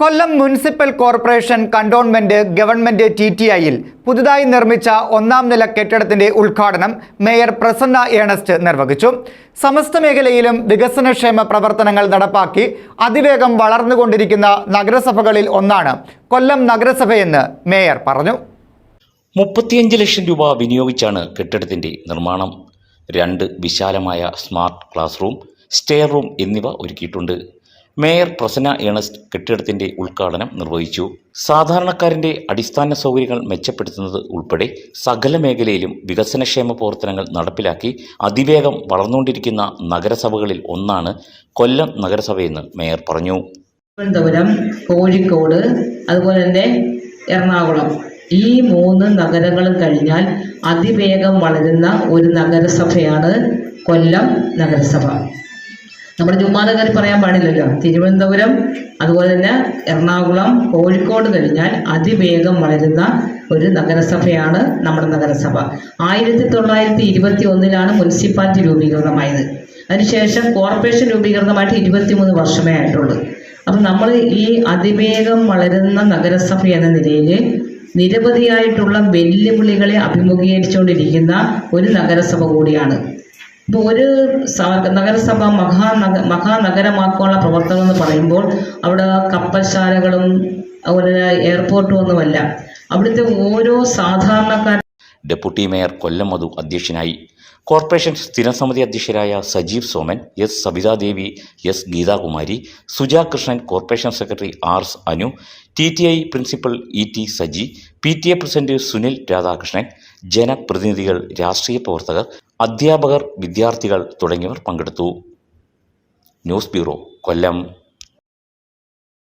Kollam municipal corporation cantonment government T T ഐയിൽ പുതുതായി നിർമ്മിച്ച ഒന്നാം നില കെട്ടിടത്തിന്റെ ഉദ്ഘാടനം മേയർ പ്രസന്ന ഏണസ്റ്റ് നിർവഹിച്ചു. സമസ്ത മേഖലയിലും വികസനക്ഷേമ പ്രവർത്തനങ്ങൾ നടപ്പാക്കി അതിവേഗം വളർന്നുകൊണ്ടിരിക്കുന്ന നഗരസഭകളിൽ ഒന്നാണ് കൊല്ലം നഗരസഭയെന്ന് മേയർ പറഞ്ഞു. മുപ്പത്തിയഞ്ച് ലക്ഷം രൂപ വിനിയോഗിച്ചാണ് കെട്ടിടത്തിന്റെ നിർമ്മാണം. രണ്ട് വിശാലമായ smart class room stair room എന്നിവ ഒരുക്കിയിട്ടുണ്ട്. മേയർ പ്രസന്ന ഏണസ്റ്റ് കെട്ടിടത്തിന്റെ ഉദ്ഘാടനം നിർവഹിച്ചു. സാധാരണക്കാരന്റെ അടിസ്ഥാന സൗകര്യങ്ങൾ മെച്ചപ്പെടുത്തുന്നത് ഉൾപ്പെടെ സകല മേഖലയിലും വികസനക്ഷേമ പ്രവർത്തനങ്ങൾ നടപ്പിലാക്കി അതിവേഗം വളർന്നുകൊണ്ടിരിക്കുന്ന നഗരസഭകളിൽ ഒന്നാണ് കൊല്ലം നഗരസഭയെന്ന് മേയർ പറഞ്ഞു. തിരുവനന്തപുരം കോഴിക്കോട് അതുപോലെ തന്നെ എറണാകുളം. ഈ മൂന്ന് നഗരങ്ങളും കഴിഞ്ഞാൽ അതിവേഗം വളരുന്ന ഒരു നഗരസഭയാണ് കൊല്ലം നഗരസഭ. നമ്മുടെ ചുമ്മാതെ കയറി പറയാൻ പാടില്ലല്ലോ. തിരുവനന്തപുരം അതുപോലെ തന്നെ എറണാകുളം കോഴിക്കോട് കഴിഞ്ഞാൽ അതിവേഗം വളരുന്ന ഒരു നഗരസഭയാണ് നമ്മുടെ നഗരസഭ. ആയിരത്തി തൊള്ളായിരത്തി ഇരുപത്തി ഒന്നിലാണ് മുനിസിപ്പാലിറ്റി രൂപീകൃതമായത്. അതിനുശേഷം കോർപ്പറേഷൻ രൂപീകൃതമായിട്ട് ഇരുപത്തിമൂന്ന് വർഷമേ ആയിട്ടുള്ളൂ. അപ്പം നമ്മൾ ഈ അതിവേഗം വളരുന്ന നഗരസഭ എന്ന നിലയിൽ നിരവധിയായിട്ടുള്ള വെല്ലുവിളികളെ അഭിമുഖീകരിച്ചുകൊണ്ടിരിക്കുന്ന ഒരു നഗരസഭ കൂടിയാണ്. ഇപ്പോൾ ഒരു നഗരസഭ മഹാനഗ മഹാനഗരമാക്കാനുള്ള പ്രവർത്തനം എന്ന് പറയുമ്പോൾ അവിടെ കപ്പൽശാലകളും അതുപോലെ എയർപോർട്ടും ഒന്നുമല്ല. അവിടുത്തെ ഓരോ സാധാരണക്കാർ ഡെപ്യൂട്ടി മേയർ കൊല്ലം മധു അധ്യക്ഷനായി. കോർപ്പറേഷൻ സ്ഥിരസമിതി അധ്യക്ഷരായ Sajeev Soman S Sabithadevi S Geethakumari Suja Krishnan corporation secretary R S Anu T T I principal E T Saji P T A president Sunil Radhakrishnan ജനപ്രതിനിധികൾ രാഷ്ട്രീയ പ്രവർത്തകർ അധ്യാപകർ വിദ്യാർത്ഥികൾ തുടങ്ങിയവർ പങ്കെടുത്തു. News bureau Kollam.